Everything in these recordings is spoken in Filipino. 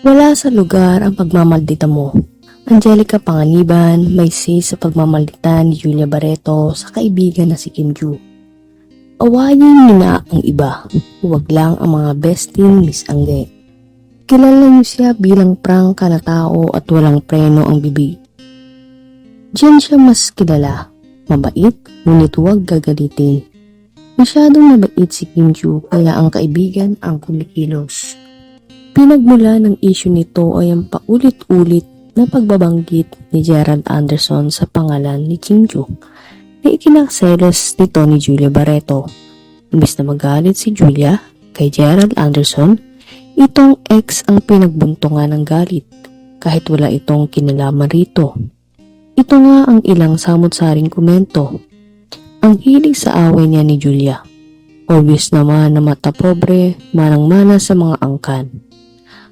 Wala sa lugar ang pagmamaldita mo. Angelica Panganiban may say sa pagmamaldita ni Julia Barreto sa kaibigan na si Kim Ju. Awayin niyo na ang iba, huwag lang ang mga bestie ni Miss Angge. Kilala niyo siya bilang prangka na tao at walang preno ang bibig. Diyan siya mas kilala, mabait, ngunit huwag gagalitin. Masyadong mabait si Kim Ju kaya ang kaibigan ang kumikilos. Pinagmula ng issue nito ay ang paulit-ulit na pagbabanggit ni Gerald Anderson sa pangalan ni Kim Ju na ikinakselos nito ni Julia Barreto. Imbis na magalit si Julia kay Gerald Anderson, itong ex ang pinagbuntungan ng galit kahit wala itong kinalaman rito. Ito nga ang ilang samot-saring komento. Ang hilig sa away niya ni Julia. Obvious naman na mata pobre, manang-mana sa mga angkan.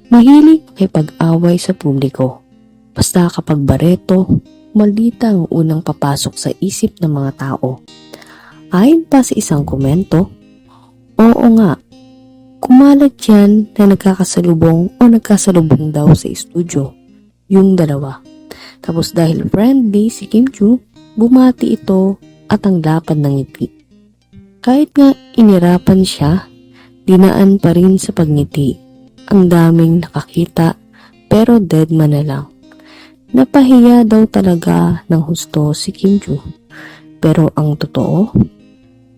Mahilig kay pag-away sa publiko. Basta kapag bareto, maldita ang unang papasok sa isip ng mga tao. Ayon pa sa isang komento, oo nga, kumalat yan na nagkakasalubong o nagkasalubong daw sa estudyo, yung dalawa. Tapos dahil friendly si Kim Chu, bumati ito at ang lapad ng ngiti. Kahit nga inirapan siya, dinaan pa rin sa pagngiti. Ang daming nakakita pero dead man na lang. Napahiya daw talaga ng husto si Kim Ju. Pero ang totoo,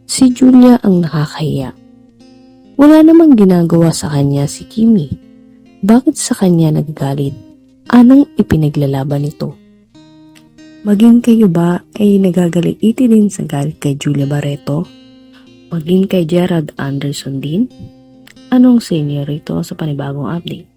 si Julia ang nakakahiya. Wala namang ginagawa sa kanya si Kimi. Bakit sa kanya nagagalit? Anong ipinaglalaban nito? Maging kayo ba ay nagagaliiti din sa galit kay Julia Barreto? Maging kay Gerald Anderson din? Anong senior rito sa panibagong update?